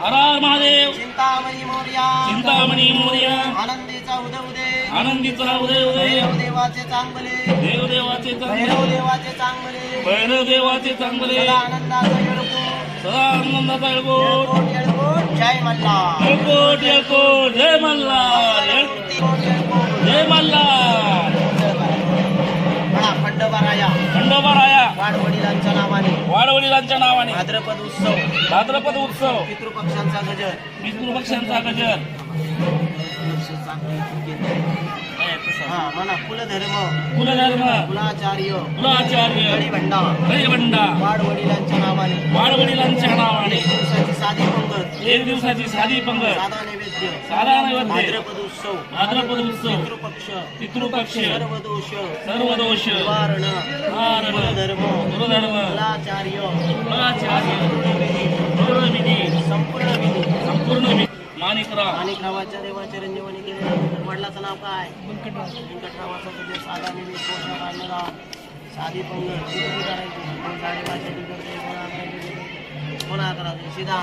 हर हर महादेव। चिंतामणी मोर्या। चिंतामणी मोर्या। आनंदीचा उदय उदय। आनंदीचा उदय उदय। देवाचे चांगले। देवदेवाचे भैरव देवाचे चांगले। भैरव देवाचे चांगले। सदा आनंदाचा सदा आनंदाचा येळकोट। जय येळकोट येळकोट। जय येळकोट. जय मल्हार। म्हणा खंडोबाराया। खंडोबा राया वाडवडिलांच्या नावाने वाडवडिलांच्या नावाने. भाद्रपद उत्सव. भाद्रपद उत्सव. पितृपक्षांचा गजर. पितृपक्षांचा गजर. हा म्हणा कुलधर्म. कुलधर्म. कुलाचार्य. कुलाचार्य. हरिभंडा हरिभंडा वाडवडिलांच्या नावाने. वाडवडिलांच्या नावाने. एक दिवसाची साधी पंगत एक दिवसाची साधी पंगत साधा नैवेद्य. साधा नैवेद्य. भाद्रपद उत्सव. भाद्रपद उत्सव. पितृपक्ष. पितृपक्ष. सर्व दोष सर्व दोष निवारण. कुलाचार्य पूर्ण विधी संपूर्ण विधी संपूर्ण विधी माणिकराव। माणिकरावाच्या देवाच्या रंजवणी केले वडिलाचं नाव काय? व्यंकटरावाचा तुझे साधा निधी पोषण साधी पंगत किती करायची? कोण साडेपाचशे करते कोण सीधा